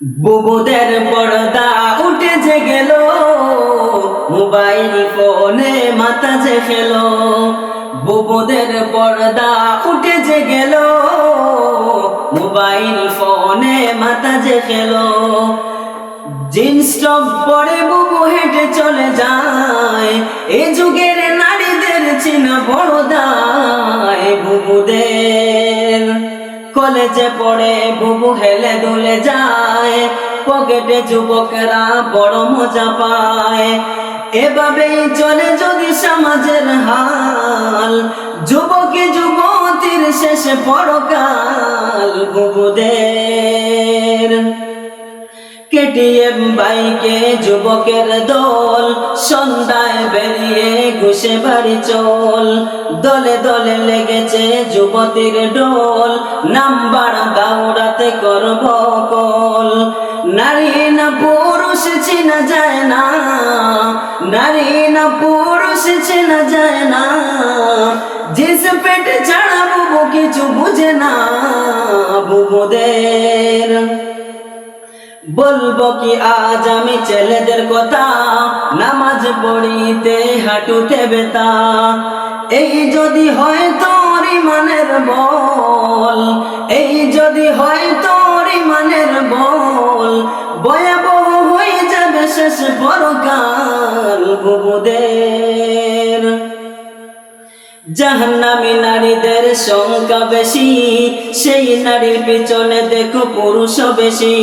বুবুদের পর্দা উঠে যে গেল, মোবাইল ফোনে মাথা যে খেল। বুবুদের পর্দা উঠে যে গেল, মোবাইল ফোনে মাথা যে খেল। জিন্স টপ পরে বুবু হেঁটে চলে যায়, এ যুগের নারীদের চিনা বড় দায় বুবুদের। কলেজে পড়ে, বুবু হেলে দুলে যায়। পকেটে যুবকেরা বড় মজা পায়। এভাবেই চলে যদি সমাজের হাল। যুবকে যুবতীর শেষে পরকাল, বুবুদের কেটিএম বাইকে যুবকের দল, সন্ধ্যায় বেরিয়ে ঘুষে বাড়ি চল। দলে দলে লেগেছে যুবতীর ডোল নাম্বার দাউড়াতে করব কল। নারী না পুরুষ চেনা যায় না, নারী না পুরুষ চেনা যায় না। জিস পেটে ছাড়া বুবু কিছু বুঝে না, বুবুদের বলব কি আজ আমি ছেলেদের কথা, নামাজ পড়িতে হাঁটুতে বেতা এই যদি হয় তোর ইমানের বল, এই যদি হয় তোর ইমানের বল, ভয়াবহ হয়ে যাবে শেষ পরকাল বুবুদের জাহান্নামী নারীদের সংখ্যা বেশি, সেই নারীর পিছনে দেখো পুরুষ বেশি।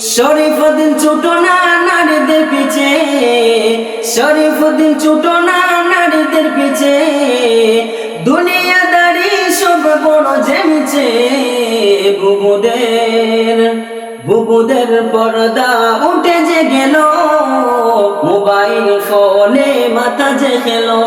শরীফুদ্দিন ছোট না নারীদের পিছে, শরীফুদ্দিন ছোট না নারীদের পিছে, দুনিয়াদারি সব বড় জেমেছে বুবুদের। বুবুদের পর্দা উঠে যে গেল, মোবাইল ফোনে মাথা যে খেলো।